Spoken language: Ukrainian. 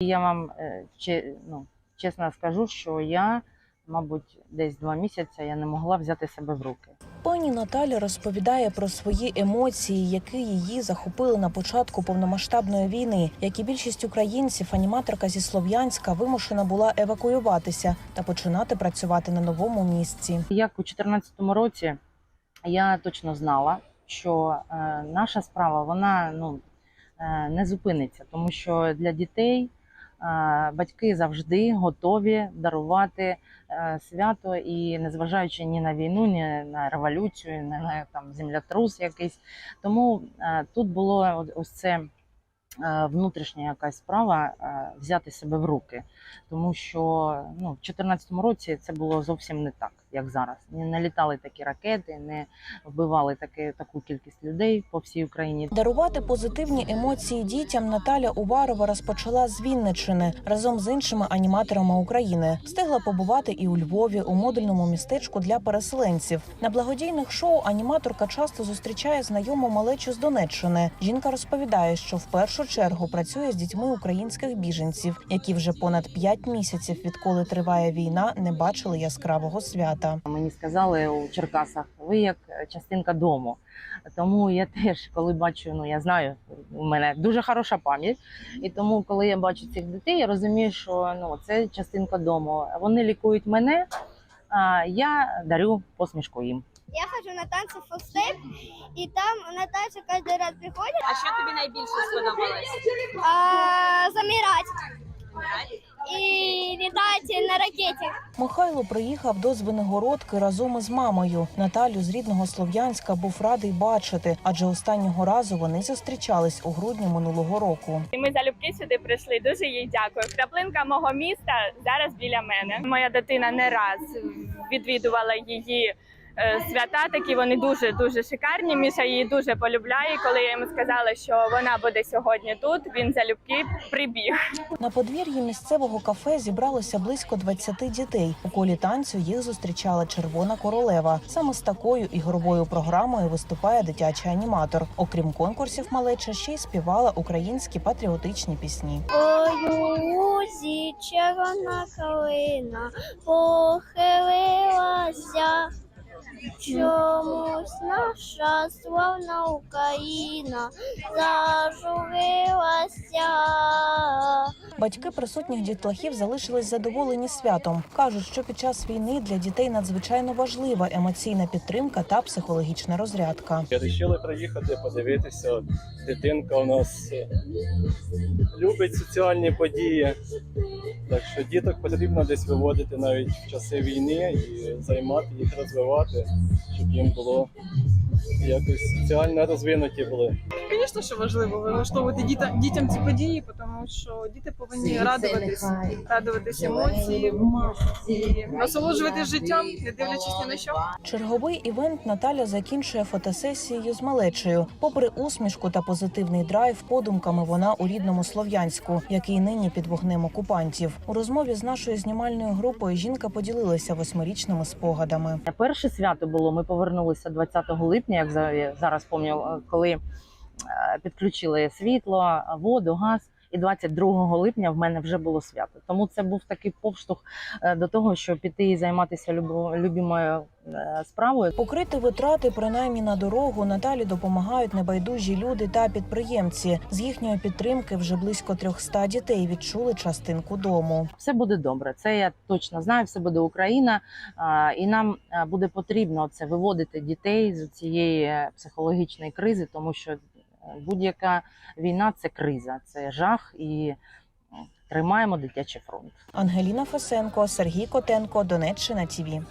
І Я вам е, ну, чесно скажу, що я, мабуть, десь два місяці я не могла взяти себе в руки. Пані Наталя розповідає про свої емоції, які її захопили на початку повномасштабної війни. Як і більшість українців, аніматорка зі Слов'янська вимушена була евакуюватися та починати працювати на новому місці. Як у 2014 році я точно знала, що е, наша справа вона ну, е, не зупиниться, тому що для дітей батьки завжди готові дарувати е, свято і незважаючи ні на війну, ні на революцію, ні на там землетрус якийсь. Тому е, тут було ось це. Е, Внутрішня якась справа е, взяти себе в руки, тому що ну, в 2014 році це було зовсім не так, як зараз. Не налітали такі ракети, не вбивали таки, таку кількість людей по всій Україні. Дарувати позитивні емоції дітям Наталя Уварова розпочала з Вінничини разом з іншими аніматорами України. Встигла побувати і у Львові у модульному містечку для переселенців. На благодійних шоу аніматорка часто зустрічає знайому малечу з Донеччини. Жінка розповідає, що в чергу працює з дітьми українських біженців, які вже понад п'ять місяців, відколи триває війна, не бачили яскравого свята. Мені сказали у Черкасах, ви як частинка дому. Тому я теж, коли бачу, ну я знаю, у мене дуже хороша пам'ять, і тому, коли я бачу цих дітей, я розумію, що ну це частинка дому. Вони лікують мене, а я дарю посмішку їм. Я хожу на танцы фулстеп, и там Наташа каждый раз приходит А що тобі найбільше сподобалось? а, замирать и летать на ракете. Михайло приїхав до Звенигородки разом із мамою. Наталю з рідного Слов'янська був радий бачити, адже останнього разу вони зустрічались у грудні минулого року. І ми залюбки сюди прийшли. Дуже їй дякую. Краплинка мого міста зараз біля мене. Моя дитина не раз відвідувала її. Е, Свята такі вони дуже дуже шикарні. Міша її дуже полюбляє. Коли я йому сказала, що вона буде сьогодні тут, він залюбки прибіг. На подвір'ї місцевого кафе зібралося близько 20 дітей. У колі танцю їх зустрічала червона королева. Саме з такою ігровою програмою виступає дитячий аніматор. Окрім конкурсів, малеча ще й співала українські патріотичні пісні. Ой, у лузі червона калина похилилася. Чомусь наша славна Україна зажурилася. Батьки присутніх дітлахів залишились задоволені святом. кажуть, що під час війни для дітей надзвичайно важлива емоційна підтримка та психологічна розрядка. Вирішили приїхати, подивитися. Дитинка у нас е, любить соціальні події. Так що діток потрібно десь виводити навіть в часи війни і займати їх, розвивати, щоб їм було якось соціально розвинуті були. Звісно, що важливо влаштовувати дітям ці події, тому що діти повинні радуватись, радуватись емоції і насолоджуватись життям, не дивлячись ні на що. Черговий івент Наталя закінчує фотосесією з малечею. Попри усмішку та позитивний драйв, подумками вона у рідному Слов'янську, який нині під вогнем окупантів. У розмові з нашою знімальною групою жінка поділилася восьмирічними спогадами. Перше свято було. Ми повернулися 20 липня, як за- зараз пам'ятаю, коли е, підключили світло, воду, газ. І 22 липня в мене вже було свято. Тому це був такий повштовх е, до того, щоб піти і займатися любимою е, справою. Покрити витрати, принаймні на дорогу, Наталі допомагають небайдужі люди та підприємці. З їхньої підтримки вже близько 300 дітей відчули частинку дому. Все буде добре. Це я точно знаю. Все буде Україна, і нам буде потрібно це виводити дітей з цієї е, психологічної кризи, тому що е, будь-яка війна це криза, це жах і тримаємо дитячий фронт. Ангеліна Фосенко, Сергій Котенко, Донеччина ТІВІ.